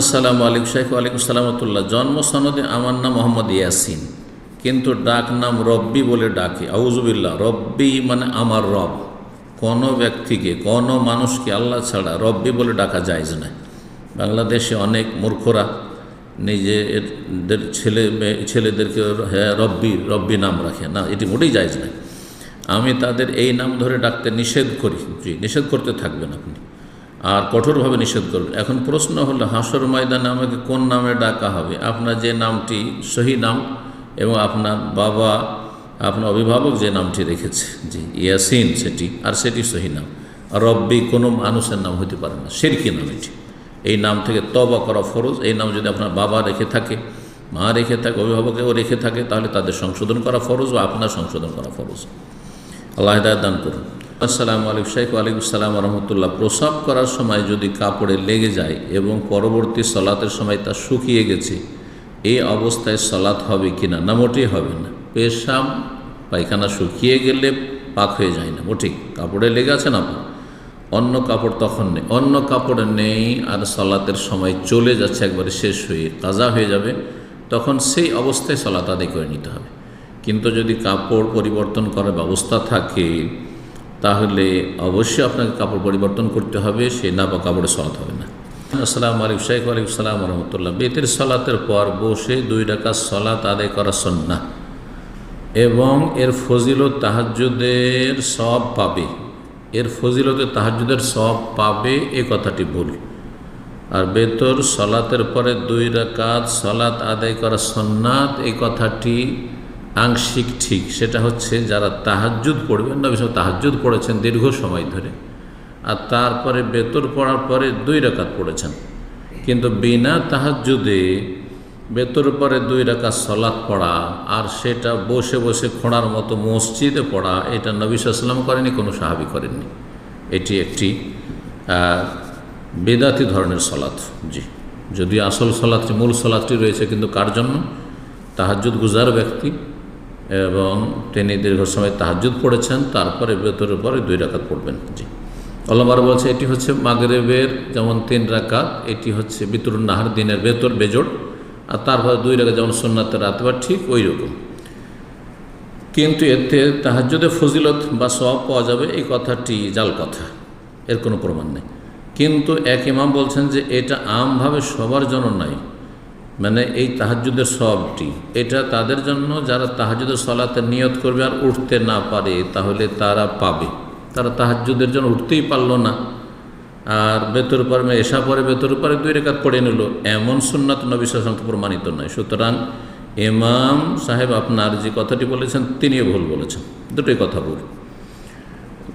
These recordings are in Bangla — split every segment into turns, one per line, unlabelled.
আসসালামু আলাইকুম শেখ ওয়ালাইকুম সালামতুল্লাহ জন্ম সনদে আমার নাম মোহাম্মদ ইয়াসিন, কিন্তু ডাক নাম রব্বি বলে ডাকে। আউজুবিল্লাহ রব্বি মানে আমার রব। কোনো ব্যক্তিকে, কোনো মানুষকে আল্লাহ ছাড়া রব্বি বলে ডাকা যায় না বাংলাদেশে অনেক মূর্খরা নিজেদের ছেলে ছেলেদেরকে হ্যাঁ রব্বি রব্বি নাম রাখে। না, এটি মোটেই যায় না আমি তাদের এই নাম ধরে ডাকতে নিষেধ করি। জি, নিষেধ করতে থাকবেন আপনি। আর কঠোরভাবে নিষেধ করবেন। এখন প্রশ্ন হলো, হাসর ময়দানে আমাকে কোন নামে ডাকা হবে? আপনার যে নামটি, সহি নাম, এবং আপনার বাবা, আপনার অভিভাবক যে নামটি রেখেছে, জি, ইয়াসিন সেটি, আর সেটি সহি নাম। রব্বি, কোনো মানুষের নাম হতে পারে না, সেরকি নাম এটি। এই নাম থেকে তবা করা ফরজ। এই নাম যদি আপনার বাবা রেখে থাকে, মা রেখে থাকে, অভিভাবকেও রেখে থাকে, তাহলে তাদের সংশোধন করা ফরজ, বা আপনার সংশোধন করা ফরজ। আল্লাহ দান করুন। আসসালামু আলাইকুম, শাইখ ওয়ালাইকুম সালাম রহমতুল্লাহ। প্রসাব করার সময় যদি কাপড়ে লেগে যায় এবং পরবর্তী সলাতের সময় তা শুকিয়ে গেছে, এই অবস্থায় সলাৎ হবে কি না না মোটেই হবে না। পেশাব, পায়খানা শুকিয়ে গেলে পাক হয়ে যায় না, মোটেই। কাপড়ে লেগে আছে না অন্য কাপড় তখন নেই, অন্য কাপড় নেই আর সলাতের সময় চলে যাচ্ছে, একবারে শেষ হয়ে কাজা হয়ে যাবে, তখন সেই অবস্থায় সলাত আদায় করে নিতে হবে। কিন্তু যদি কাপড় পরিবর্তন করার ব্যবস্থা থাকে তাহলে অবশ্যই আপনাকে কাপড় পরিবর্তন করতে হবে, সে না বা কাপড়ে সলাত হবে না। আসসালামু আলাইকুম শাইখ আলাইকুম সালাম রহমতুল্লাহ। বেতের সলাতের পর বসে দুই টাকা সলাত আদায় করা সন্না এবং এর ফজিলত তাহাজ্জুদের সব পাবে। এর ফজিলতে তাহাজ্জুদের সব পাবে এ কথাটি ভুল। আর বেতর সলাতের পরে দুই রাকাত সলাত আদায় করা সন্ন্যাত এই কথাটি আংশিক ঠিক, সেটা হচ্ছে যারা তাহাজ্জুদ পড়বেন নবী সব তাহাজ্জুদ পড়েছেন দীর্ঘ সময় ধরে। আর তারপরে বেতর পড়ার পরে দুই রাকাত পড়েছেন। কিন্তু বিনা তাহাজ্জুদে বেতর পরে দুই রাকাত সলাৎ পড়া আর সেটা বসে বসে খোঁড়ার মতো মসজিদে পড়া, এটা নবী সাল্লাম করেনি কোনো সাহাবি করেননি। এটি একটি বেদাতি ধরনের সলাৎ, জি। যদি আসল সলাৎটি, মূল সলাৎটি রয়েছে, কিন্তু কার জন্য? তাহাজুদ গুজার ব্যক্তি। এবং তিনি দীর্ঘ সময় তাহাজুদ পড়েছেন, তারপরে বেতরের পরে দুই রাকাত পড়বেন। জি। অলমার বলছে, এটি হচ্ছে মাগরেবের যেমন তিন রাকাত, এটি হচ্ছে বিতরুন নাহার দিনের বেতর বেজোড়, আর তারপরে দুই রাখা যেমন সোননাথের রাতবার ঠিক ওই রকম। কিন্তু এতে তাহাজ্যদে ফজিলত বা সব পাওয়া যাবে, এই কথাটি জাল কথা, এর কোনো প্রমাণ নেই। কিন্তু এক ইমাম বলছেন যে, এটা আমভাবে সবার জন্য নাই মানে এই তাহাজুদের সবটি। এটা তাদের জন্য যারা তাহাজুদের সলাতে নিয়ত করবে আর উঠতে না পারে, তাহলে তারা পাবে। তারা তাহাজুদের জন্য উঠতেই পারল না। আর বেতর পরে এসা পরে বেতর পরে দুই রেখাত পড়ে নিল। এমন সুন্নাত নবী সালাম প্রমাণিত নয়। সুতরাং এমাম সাহেব আপনার যে কথাটি বলেছেন, তিনিও ভুল বলেছেন। দুটোই কথা ভুল।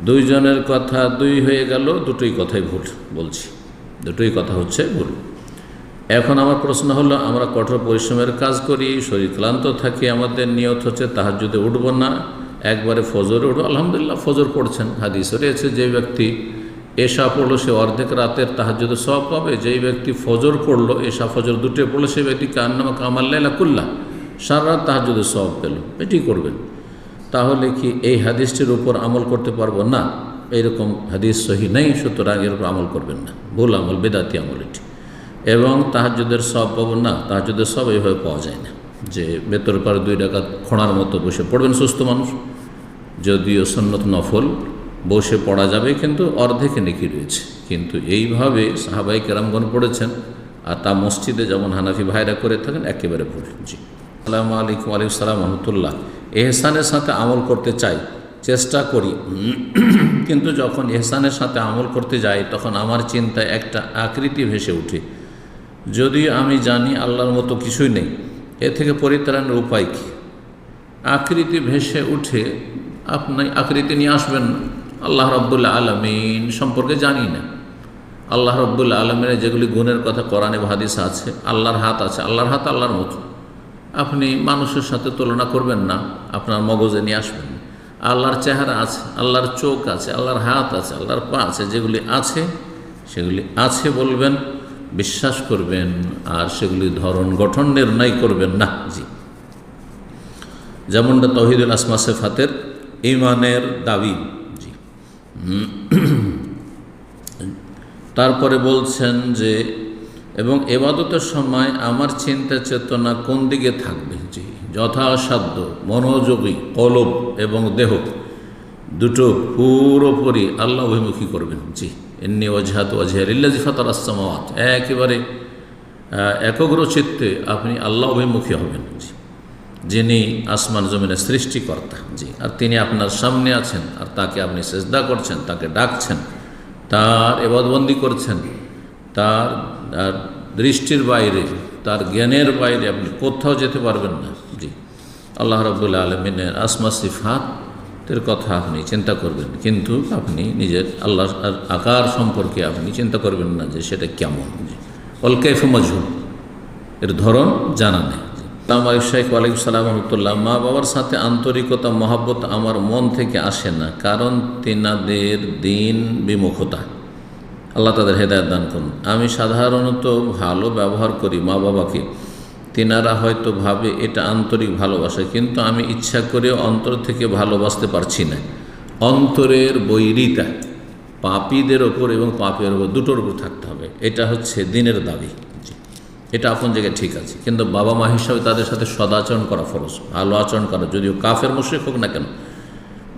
দুইজনের কথা দুই হয়ে গেল, দুটোই কথাই ভুল বলছি। দুটোই কথা হচ্ছে ভুল। এখন আমার প্রশ্ন হলো, আমরা কঠোর পরিশ্রমের কাজ করি, শরীর ক্লান্ত থাকি, আমাদের নিয়ত হচ্ছে তাহার যদি উঠবো না, একবারে ফজরে উঠবো। আলহামদুলিল্লাহ, ফজর পড়ছেন। হাদিস রয়েছে, যে ব্যক্তি এশা পড়ল, সে অর্ধেক রাতের তাহাজুদে সব পাবে। যেই ব্যক্তি ফজর পড়ল, এশা ফজর দুটো পড়ল সেই ব্যক্তি কান্নামা কামাল্লাইলা কুল্লা, সারা রাত তাহাজুদে সব পেল। এটি করবেন। তাহলে কি এই হাদিসটির উপর আমল করতে পারব? না এইরকম হাদিস সহি নেই, সুতরাং এর উপর আমল করবেন না। ভুল আমল, বেদাতি আমল এটি। এবং তাহাজুদের সব পাবো না তাহাজুদের সব এইভাবে পাওয়া যায় না। যে বেতর পারে দুই টাকা খোঁড়ার মতো বসে পড়বেন সুস্থ মানুষ, যদিও সন্নত নফল, বসে পড়া যাবে কিন্তু অর্ধেকে নেকি রয়েছে। কিন্তু এইভাবে সাহাবাই কেরামগণ পড়েছেন আর তা মসজিদে যেমন হানাফি ভাইরা করে থাকেন, একেবারে ভুল। জি। আসসালামু আলাইকুম আলাইকুম সালাম, রহমতুল্লাহ। এহসানের সাথে আমল করতে চাই, চেষ্টা করি। কিন্তু যখন এহসানের সাথে আমল করতে যাই, তখন আমার চিন্তায় একটা আকৃতি ভেসে উঠে যদিও আমি জানি আল্লাহর মতো কিছুই নেই, এ থেকে পরিত্রাণের উপায় কী? আকৃতি ভেসে উঠে আপনি আকৃতি নিয়ে আসবেন, আল্লাহ রব্বুল্লা আলমিন সম্পর্কে জানি না। আল্লাহ রব্বুল্লা আলমিনের যেগুলি গুণের কথা কোরআনে হাদিস আছে, আল্লাহর হাত আছে, আল্লাহর হাত আল্লাহর মতো। আপনি মানুষের সাথে তুলনা করবেন না, আপনার মগজে নিয়ে আসবেন আল্লাহর চেহারা আছে, আল্লাহর চোখ আছে, আল্লাহর হাত আছে, আল্লাহর পা আছে, যেগুলি আছে, সেগুলি আছে বলবেন। বিশ্বাস করবেন আর সেগুলি ধরন গঠন নির্ণয় করবেন না জি। যেমনটা তহিদুল আসমা সেফাতের ইমানের দাবি, জি। তারপরে বলছেন যে, এবং এবাদতের সময় আমার চিন্তা চেতনা কোন দিকে থাকবে, জি। যথাসাধ্য, মনোযোগী, কলব এবং দেহ দুটো পুরোপুরি আল্লাহ অভিমুখী করবেন, জি। এমনি ওঝাত ওঝার ইল্লাজি ফাতার আসসামাওয়াত। একেবারে একগ্র চিত্তে আপনি আল্লাহ অভিমুখী হবেন। জি। যিনি আসমান জমিনের সৃষ্টিকর্তা। জি। আর তিনি আপনার সামনে আছেন, আর তাকে আপনি সেজদা করছেন, তাকে ডাকছেন, তার এবাদবন্দি করছেন, তার দৃষ্টির বাইরে, তার জ্ঞানের বাইরে আপনি কোথাও যেতে পারবেন না। জি। আল্লাহ রবুল্লা আলমিনের আসমা সিফাতের কথা আপনি চিন্তা করবেন, কিন্তু আপনি নিজের আল্লাহ আকার সম্পর্কে আপনি চিন্তা করবেন না যে সেটা কেমন। অলকাইফ মজহুর এর ধরন জানা নেই। আলাইকুম শেখ ওয়ালাইকুম সালাম রহমতুল্লাহ। মা বাবার সাথে আন্তরিকতা, মহাব্বত আমার মন থেকে আসে না, কারণ তেনাদের দিন বিমুখতা। আল্লাহ তাদের হেদায়ত দান করুন। আমি সাধারণত ভালো ব্যবহার করি মা বাবাকে। তেনারা হয়তো ভাবে এটা আন্তরিক ভালোবাসা, কিন্তু আমি ইচ্ছা করে অন্তর থেকে ভালোবাসতে পারছি না। অন্তরের বৈরিতা, পাপীদের ওপর এবং পাপের ওপর দুটোর উপর থাকতে হবে। এটা হচ্ছে দিনের দাবি। এটা আপন জায়গায় ঠিক আছে, কিন্তু বাবা মা হিসাবে তাদের সাথে সদাচরণ করা ফরজ ভালো আচরণ করা। যদিও কাফের মুশ্রিক হোক না কেন,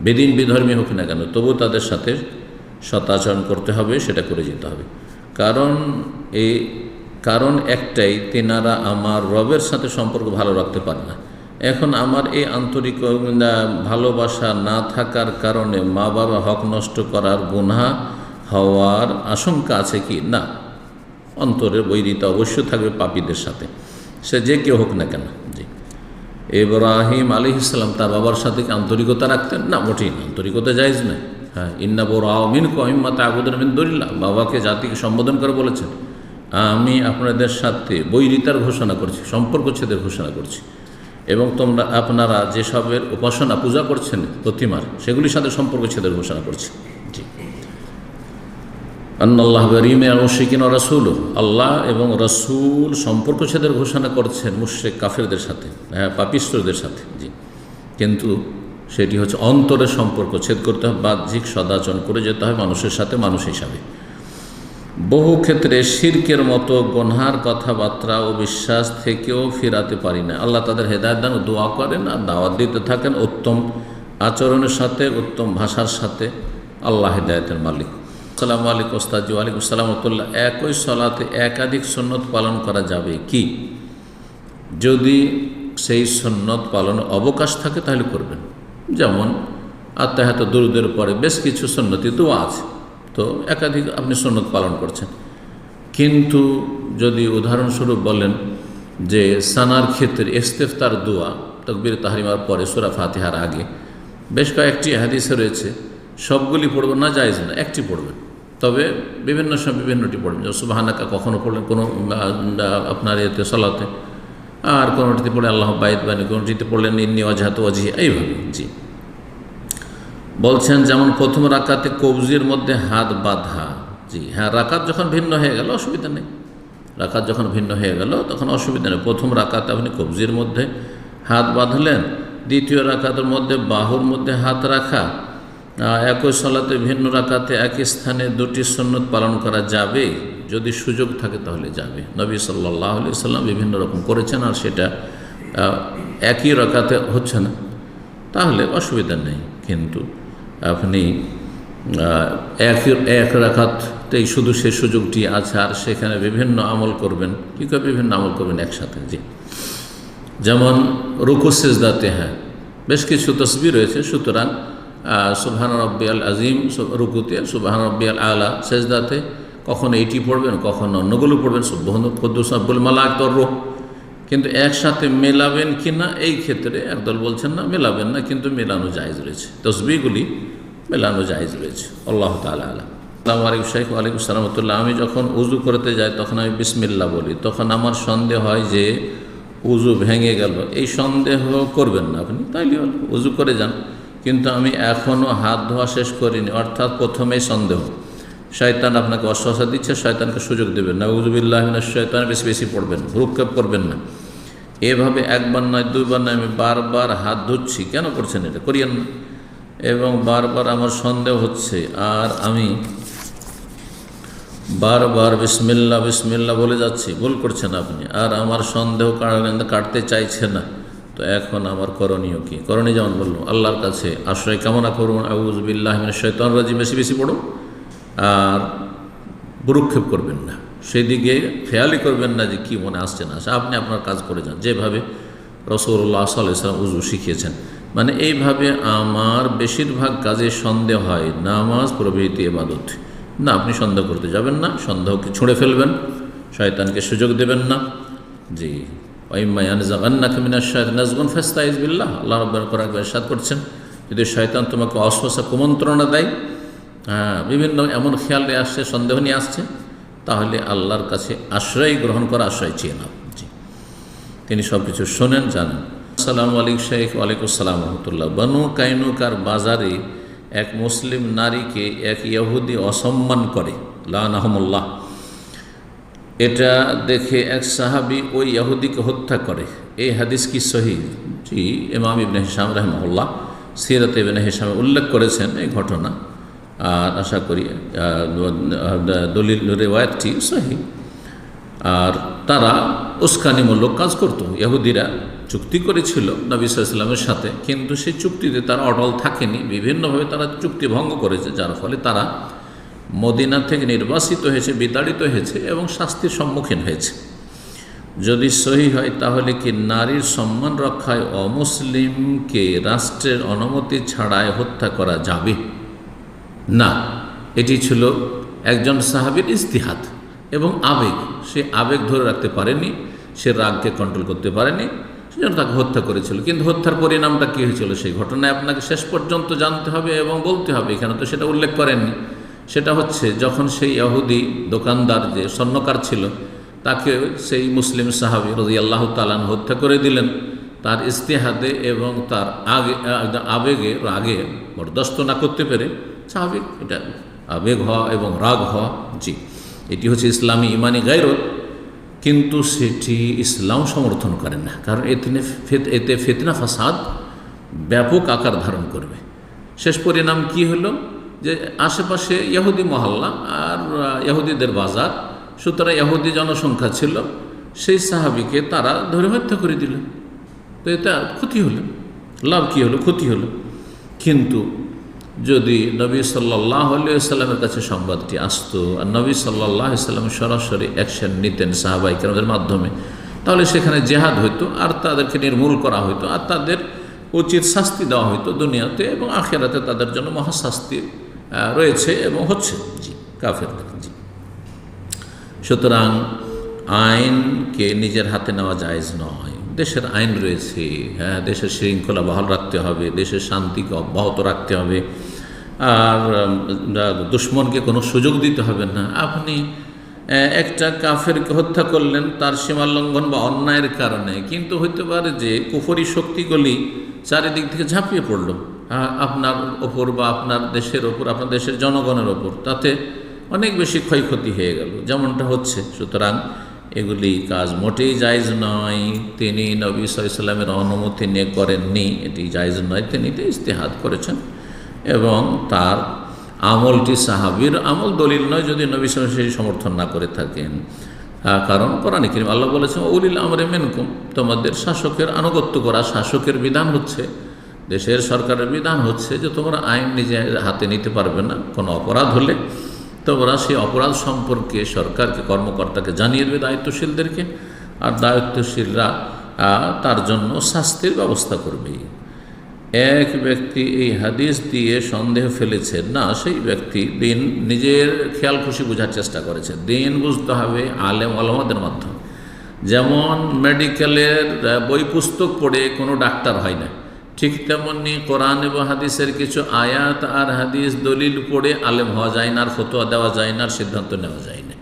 বেদিন বিধর্মী হোক না কেন তবু তাদের সাথে সদাচরণ করতে হবে, সেটা করে যেতে হবে। কারণ এই কারণ একটাই, তেনারা আমার রবের সাথে সম্পর্ক ভালো রাখতে পারে না। এখন আমার এই আন্তরিক ভালোবাসা না থাকার কারণে মা বাবা হক নষ্ট করার গুনাহ হওয়ার আশঙ্কা আছে কি? না। অন্তরের বৈরিতা অবশ্যই থাকবে পাপীদের সাথে। সে যে কেউ হোক না কেন, জি। ইব্রাহিম আলী ইসলাম তার বাবার সাথে আন্তরিকতা রাখতেন? না, মোটেই না। আন্তরিকতা যাইজ না হ্যাঁ ইন্না বোরাও মিন কহিম্মাতা আবুদন মিন দরিল্লা বাবাকে জাতিকে সম্বোধন করে বলেছেন। আমি আপনাদের সাথে বৈরিতার ঘোষণা করছি সম্পর্ক ছেদের ঘোষণা করছি। এবং তোমরা আপনারা যেসবের উপাসনা পূজা করছেন প্রতিমার সেগুলির সাথে সম্পর্ক ছেদের ঘোষণা করছি। জি। আন্নাল্লাহ বরিমে মুশিকিন রসুল আল্লাহ এবং রসুল সম্পর্ক ছেদের ঘোষণা করছেন মুশ্রেক কাফেরদের সাথে হ্যাঁ পাপিষ্টদের সাথে জি। কিন্তু সেটি হচ্ছে অন্তরের সম্পর্ক ছেদ করতে হবে বাহ্যিক সদাচরণ করে যেতে হয় মানুষের সাথে মানুষ হিসাবে। বহু ক্ষেত্রে শির্কের মতো গনহার কথাবার্তা ও বিশ্বাস থেকেও ফিরাতে পারি না। আল্লাহ তাদের হেদায়ত দান দোয়া করেন আর দাওয়াত দিতে থাকেন উত্তম আচরণের সাথে, উত্তম ভাষার সাথে। আল্লাহ হেদায়তের মালিক। আসসালামু আলাইকুম ওস্তাজি ওয়ালাইকুম সালামতুল্লাহ একই সলাতে একাধিক সন্ন্যত পালন করা যাবে কি? যদি সেই সন্ন্যত পালন অবকাশ থাকে তাহলে করবেন। যেমন আত্মাহাত দরুদের পরে বেশ কিছু সন্ন্যতি দোয়া আছে। তো একাধিক আপনি সন্ন্যত পালন করছেন। কিন্তু যদি উদাহরণস্বরূপ বলেন যে সানার ক্ষেত্রে ইস্তেফতার দোয়া, তকবির তাহারিমার পরে সুরা ফাতিহার আগে বেশ কয়েকটি হাদিসে রয়েছে, সবগুলি পড়বেন না যাইজ না, একটি পড়বেন। তবে বিভিন্ন সময় বিভিন্নটি পড়বেন। সুবাহানাকা, কখনো পড়লেন কোনো আপনার এতে সলাতে, আর কোনোটিতে পড়লে আল্লাহ বাইদ বানি কোনোটিতে পড়লেন ইন্নি অজাহাত অজি এইভাবে, জি। বলছেন, যেমন প্রথম রাকাতে কবজির মধ্যে হাত বাঁধা। জি হ্যাঁ রাকাত যখন ভিন্ন হয়ে গেল, অসুবিধা নেই। রাকাত যখন ভিন্ন হয়ে গেল, তখন অসুবিধা নেই। প্রথম রাকাতে আপনি কবজির মধ্যে হাত বাঁধলেন, দ্বিতীয় রাকাতের মধ্যে বাহুর মধ্যে হাত রাখা একই সলাতে ভিন্ন রাকাতে একই স্থানে দুটি সন্ন্যত পালন করা যাবে। যদি সুযোগ থাকে তাহলে যাবে। নবী সাল্লাহ আলি সাল্লাম বিভিন্ন রকম করেছেন আর সেটা একই রাকাতে হচ্ছে না। তাহলে অসুবিধা নেই। কিন্তু আপনি এক এক রাখাতেই শুধু সে সুযোগটি আছে আর সেখানে বিভিন্ন আমল করবেন। কী করে বিভিন্ন আমল করবেন একসাথে? জি। যেমন রুকু সেজদাতে হ্যাঁ বেশ কিছু তসবি রয়েছে। সুতরাং সুবহান রব্বিয়াল আজিম সু- রুকুতে সুবহান রব্বিয়াল আলা, সেজদাতে কখনো এইটি পড়বেন, কখনো অন্যগুলো পড়বেন। সুবহান কদ্দুস আব্বুল মালাক, তর রোহ। কিন্তু একসাথে মেলাবেন কি না এই ক্ষেত্রে একদল বলছেন, না, মেলাবেন না, কিন্তু মেলানো জায়জ রয়েছে। তসবিগুলি মেলানো জায়েজ রয়েছে। আল্লাহ তালা আলা আসসালামু আলাইকুম শেখ ওয়ালাইকুম সালামতুল্লাহ আমি যখন উজু করতে যাই, তখন আমি বিসমিল্লা বলি। তখন আমার সন্দেহ হয় যে উজু ভেঙে গেল। এই সন্দেহ করবেন না আপনি, তাইলে উজু করে যান। কিন্তু আমি এখনও হাত ধোয়া শেষ করিনি, অর্থাৎ প্রথমেই সন্দেহ। শয়তান আপনাকে অশ্বাসা দিচ্ছে, শয়তানকে সুযোগ দেবেন না। উজুবিল্লাহ শয়তান বেশি বেশি পড়বেন ভ্রুক্ষেপ করবেন না। এভাবে একবার নয়, দুইবার নয়, আমি বারবার হাত ধুচ্ছি। কেন করছেন এটা? করিয়েন না। এবং বারবার আমার সন্দেহ হচ্ছে, আর আমি বারবার বিসমিল্লা বিসমিল্লা বলে যাচ্ছি, ভুল করছেন আপনি। আর আমার সন্দেহ কাটতে চাইছে না। তো এখন আমার করণীয় কি? করণীয় যেমন বলল আল্লাহর কাছে আশ্রয় কামনা করুন। আউজবিল্লাহ শৈতান রাজি বেশি বেশি পড়ুন। আর ভুরুক্ষেপ করবেন না। সেদিকে খেয়ালই করবেন না যে কি মনে আসছে না আসে আপনি আপনার কাজ করে যান। যেভাবে রসৌল্লাহ সাল্লাম উজু শিখিয়েছেন। মানে এইভাবে আমার বেশিরভাগ কাজে সন্দেহ হয়। নামাজ, প্রভৃতি এবাদত না, আপনি সন্দেহ করতে যাবেন না। সন্দেহকে ছুঁড়ে ফেলবেন। শয়তানকে সুযোগ দেবেন না। জি। ওয়াইমায়ান জাগান্না কামিনা শায়দ নাজগুন ফাস্তাইজ বিল্লাহ। আল্লাহ করছেন। যদি শয়তান তোমাকে অশ্বাসা কুমন্ত্রণা দেয় হ্যাঁ বিভিন্ন এমন খেয়াল নিয়ে আসছে, সন্দেহ নিয়ে আসছে, তাহলে আল্লাহর কাছে আশ্রয় গ্রহণ করা আশ্রয় চেয়ে নাও। তিনি সব কিছু শোনেন, জানেন। আসসালামু আলাইকুম শেখ ওয়ালাইকুম সালাম রহমতুল্লাহ। বানু কাইনুকার বাজারে এক মুসলিম নারীকে এক ইহুদি অসম্মান করে লাহমুল্লাহ এটা দেখে এক সাহাবি ওই ইহুদিকে হত্যা করে। এই হাদিস কি সহি? জি, ইমাম ইবনে হিসাম রহমল্লাহ সিরত ইবনে হিসামে উল্লেখ করেছেন এই ঘটনা। আর আশা করি দলিল রেওয়ায়তটি সহি। আর তারা উস্কানিমূলক কাজ করত। ইহুদিরা চুক্তি করেছিল নবী সাল্লামের সাথে, কিন্তু সেই চুক্তিতে তারা অটল থাকেনি। বিভিন্নভাবে তারা চুক্তি ভঙ্গ করেছে, যার ফলে তারা মদিনা থেকে নির্বাসিত হয়েছে, বিতাড়িত হয়েছে এবং শাস্তির সম্মুখীন হয়েছে। যদি সহি হয়, তাহলে কি নারীর সম্মান রক্ষায় অমুসলিমকে রাষ্ট্রের অনুমতি ছাড়াই হত্যা করা যাবে? না, এটি ছিল একজন সাহাবির ইস্তিহাত এবং আবেগ। সে আবেগ ধরে রাখতে পারেনি, সে রাগকে কন্ট্রোল করতে পারেনি সেজন্য তাকে হত্যা করেছিল। কিন্তু হত্যার পরিণামটা কী হয়েছিল সেই ঘটনায় আপনাকে শেষ পর্যন্ত জানতে হবে এবং বলতে হবে, এখানে তো সেটা উল্লেখ করেননি। সেটা হচ্ছে, যখন সেই ইহুদি দোকানদার যে স্বর্ণকার ছিল, তাকে সেই মুসলিম সাহাবি রদি আল্লাহ তালান হত্যা করে দিলেন। তার ইস্তেহাদে এবং তার আগে আবেগে, রাগে বরদাস্ত না করতে পেরে স্বাভাবিক, এটা আবেগ হওয়া এবং রাগ হওয়া, জি। এটি হচ্ছে ইসলামী ইমানি গায়রত, কিন্তু সেটি ইসলাম সমর্থন করে না, কারণ এতে এতে ফেতনা, ফাসাদ ব্যাপক আকার ধারণ করবে। শেষ পরিণাম কি হলো? যে আশেপাশে ইহুদি মহল্লা আর ইহুদিদের বাজার, সুতরাং ইহুদি জনসংখ্যা ছিল, সেই সাহাবিকে তারা ধরে হত্যা করে দিল। তো এটা ক্ষতি হলো। লাভ কী হলো? ক্ষতি হলো। কিন্তু যদি নবী সাল্লাহ সাল্লামের কাছে সংবাদটি আসতো আর নবী সাল্লাহ সাল্লাম সরাসরি অ্যাকশন নিতেন সাহাবাইকের মাধ্যমে, তাহলে সেখানে জেহাদ হইতো আর তাদেরকে নির্মূল করা হইতো আর তাদের উচিত শাস্তি দেওয়া হইতো দুনিয়াতে এবং আখেরাতে তাদের জন্য মহাশাস্তি রয়েছে এবং হচ্ছে। জি, কাফের জি। সুতরাং আইনকে নিজের হাতে নেওয়া জায়েজ নয়। দেশের আইন রয়েছে হ্যাঁ দেশের শৃঙ্খলা বহাল রাখতে হবে, দেশের শান্তিকে অব্যাহত রাখতে হবে। আর দুশ্মনকে কোনো সুযোগ দিতে হবে না। আপনি একটা কাফেরকে হত্যা করলেন, তার সীমা লঙ্ঘন বা অন্যায়ের কারণে, কিন্তু হতে পারে যে কুফরি শক্তিগুলি চারিদিক থেকে ঝাঁপিয়ে পড়ল। আপনার ওপর বা আপনার দেশের ওপর, আপনার দেশের জনগণের ওপর, তাতে অনেক বেশি ক্ষয়ক্ষতি হয়ে গেল। যেমনটা হচ্ছে, সুতরাং এগুলি কাজ মোটেই জায়জ নয়। তিনি নবী সাল্লামের অনুমতি নিয়ে করেননি। এটি জায়জ নয়। তিনি তো ইস্তেহাদ করেছেন। এবং তার আমলটি সাহাবির আমল দলিল নয় যদি নবী সাল্লাম সেই সমর্থন না করে থাকেন। কারণ কোরআনে কিরিম আল্লাহ বলেছেন উলিল আমরে মেনকুম তোমাদের শাসকের আনুগত্য করা শাসকের বিধান হচ্ছে, দেশের সরকারের বিধান হচ্ছে যে তোমরা আইন নিজে হাতে নিতে পারবে না, কোনো অপরাধ হলে তোমরা সেই অপরাধ সম্পর্কে সরকারকে, কর্মকর্তাকে জানিয়ে দেবে দায়িত্বশীলদেরকে, আর দায়িত্বশীলরা তার জন্য শাস্তির ব্যবস্থা করবে এক ব্যক্তি এই হাদিস দিয়ে সন্দেহ ফেলেছে না, সেই ব্যক্তি দিন নিজের খেয়াল খুশি বোঝার চেষ্টা করেছে দিন বুঝতে হবে আলেম আলমাদের মাধ্যমে। যেমন মেডিকেলের বই পুস্তক পড়ে কোনো ডাক্তার হয় না, ঠিক তেমনি কোরআন এবং হাদিসের কিছু আয়াত আর হাদিস দলিল পড়ে আলেম হওয়া যায় না, আর ফতোয়া দেওয়া যায় না, আর সিদ্ধান্ত নেওয়া যায় না।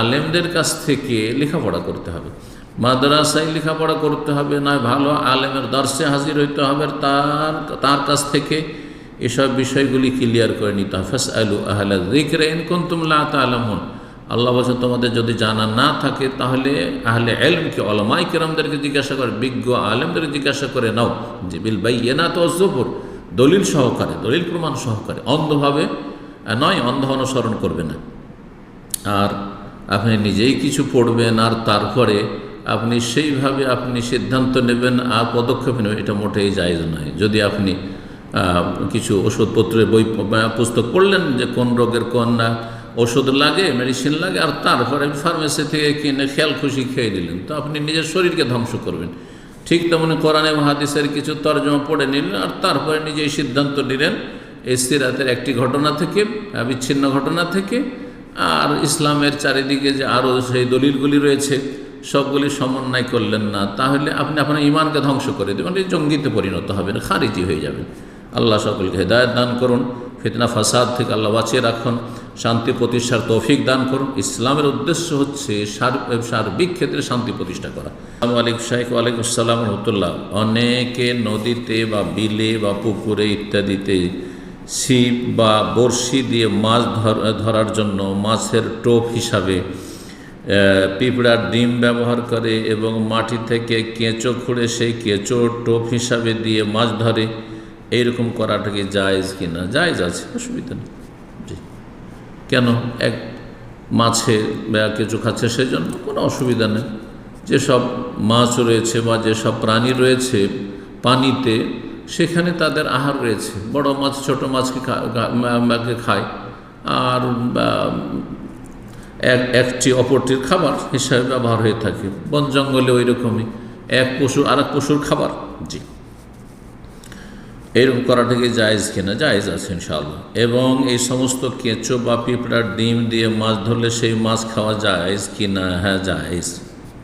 আলেমদের কাছ থেকে লেখাপড়া করতে হবে। মাদ্রাসায় লেখাপড়া করতে হবে, নয় ভালো আলেমের দর্শে হাজির হইতে হবে। তার তার কাছ থেকে এসব বিষয়গুলি ক্লিয়ার করে নিতে হবে। ফাস আলু আহলা জিক্রে ইনকুন তুমলা তালামুন আল্লাহ বলছেন তোমাদের যদি জানা না থাকে, তাহলে আহলে এলমকে অলমাই কিরামদেরকে জিজ্ঞাসা করে, বিজ্ঞ আলেমদেরকে জিজ্ঞাসা করে নাও। যে বিল বাই না তো জবর দলিল সহকারে, দলিল প্রমাণ সহকারে। অন্ধভাবে নয়, অন্ধ অনুসরণ করবে না। আর আপনি নিজেই কিছু পড়বেন, আর তারপরে আপনি সেইভাবে আপনি সিদ্ধান্ত নেবেন আর পদক্ষেপ নেবেন, এটা মোটেই জায়জ নয়। যদি আপনি কিছু ওষুধপত্রের বই পুস্তক পড়লেন যে কোন রোগের কোন ওষুধ লাগে মেডিসিন লাগে, আর তারপরে ফার্মেসি থেকে কিনে খেয়াল খুশি খেয়ে দিলেন তো আপনি নিজের শরীরকে ধ্বংস করবেন। ঠিক তেমনি কোরআন এবং হাদিসের কিছু তর্জমা পড়ে নিলেন, আর তারপরে নিজেই সিদ্ধান্ত নিলেন, এই সিরাতের একটি ঘটনা থেকে, বিচ্ছিন্ন ঘটনা থেকে, আর ইসলামের চারিদিকে যে আরও সেই দলিলগুলি রয়েছে সবগুলি সমন্বয় করলেন না, তাহলে আপনি আপনার ইমানকে ধ্বংস করে দেবেন, এই জঙ্গিতে পরিণত হবেন, খারিজি হয়ে যাবেন। আল্লাহ সকলকে হেদায়ত দান করুন, ফিতনা ফাসাদ থেকে আল্লাহ বাঁচিয়ে রাখুন, শান্তি প্রতিষ্ঠার তৌফিক দান করুন। ইসলামের উদ্দেশ্য হচ্ছে সার- সার্বিক ক্ষেত্রে শান্তি প্রতিষ্ঠা করা। আসসালামু আলাইকুম শাহেক ওয়ালাইকুম আসসালাম রহমতুল্লাহ। অনেকে নদীতে বা বিলে বা পুকুরে ইত্যাদিতে ছিপ বা বড়শি দিয়ে মাছ ধর- ধরার জন্য মাছের টোপ হিসাবে পিঁপড়ার ডিম ব্যবহার করে এবং মাটি থেকে কেঁচো খুঁড়ে সেই কেঁচো টোপ হিসাবে দিয়ে মাছ ধরে, এইরকম করাটা কি জায়েজ কি না জায়েজ আছে, অসুবিধা নেই। জি। কেন? এক মাছে বা কেঁচো খাচ্ছে সেই জন্য কোনো অসুবিধা নেই। যেসব মাছ রয়েছে বা যেসব প্রাণী রয়েছে পানিতে, সেখানে তাদের আহার রয়েছে। বড় মাছ, ছোট মাছকে খায়। আর এক, একটি অপরটির খাবার হিসাবে ব্যবহার হয়ে থাকে। বন জঙ্গলে ওই রকমই এক পশু আর এক পশুর খাবার। জি। এরকম করাটাকে জায়েজ কিনা? জায়েজ আছে ইনশাআল্লাহ। এবং এই সমস্ত কেঁচো বা পিঁপড়ার ডিম দিয়ে মাছ ধরলে সেই মাছ খাওয়া জায়েজ কিনা? হ্যাঁ জায়েজ।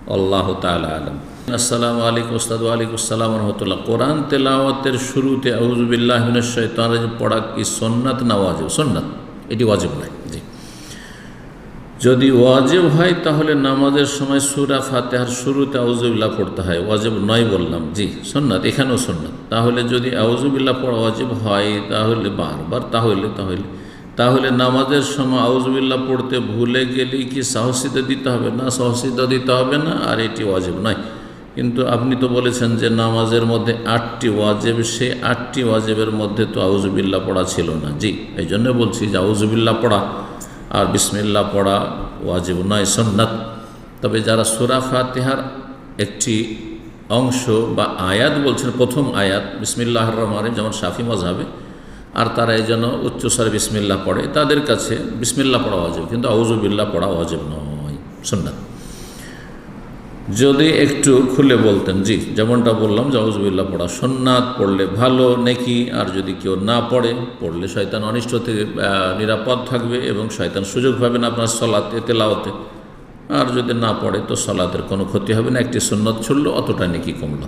আল্লাহ তালা আলম। আসসালামু আলাইকুম ওস্তাদ আলাইকুম আসসালাম রহমতুল্লাহ। কোরআন তেলাওয়াতের শুরুতে আউজবিল্লাহ শৈতান পড়া কি সন্ন্যাত না ওয়াজিব? সন্ন্যাত এটি ওয়াজিব নয়। জি। যদি ওয়াজেব হয়, তাহলে নামাজের সময় সুরা ফাতেহার শুরুতে আউজুবিল্লাহ পড়তে হয়। ওয়াজেব নয় বললাম। জি সন্ন্যাত এখানেও সন্ন্যাত তাহলে যদি আউজুবিল্লাহ পড়া ওয়াজেব হয়, তাহলে বারবার তাহলে তাহলে। তাহলে নামাজের সময় আউজুবিল্লাহ পড়তে ভুলে গেলেই কি সাহসিতা দিতে হবে? না, সাহসিতা দিতে হবে না, আর এটি ওয়াজেব নয়। কিন্তু আপনি তো বলেছেন যে নামাজের মধ্যে আটটি ওয়াজেব, সেই আটটি ওয়াজেবের মধ্যে তো আউজুবিল্লাহ পড়া ছিল না। জি এই জন্য বলছি যে আউজুবিল্লাহ পড়া আর বিসমিল্লা পড়া ওয়াজিব নয় সন্ন্যাত তবে যারা সুরা ফাতেহার একটি অংশ বা আয়াত বলছেন, প্রথম আয়াত বিসমিল্লাহ রহমানে যেমন শাফি মজাবে আর তারা এই জন্য উচ্চস্বরে বিসমিল্লা পড়ে, তাদের কাছে বিসমিল্লা পড়া ওয়াজিব, কিন্তু আউজুবিল্লা পড়া ওয়াজিব নয় সন্ন্যাত যদি একটু খুলে বলতেন, জি, যেমনটা বললাম জগজবিল্লা পড়া সোননাথ পড়লে ভালো, নেকি, আর যদি কেউ না পড়ে, পড়লে শয়তান অনিষ্ট থেকে নিরাপদ থাকবে এবং শয়তান সুযোগ পাবেন আপনার সলাতে তেলাওতে আর যদি না পড়ে, তো সলাতের কোনো ক্ষতি হবে না, একটি সুন্নত ছুড়লো, অতটা নেকি কমলো।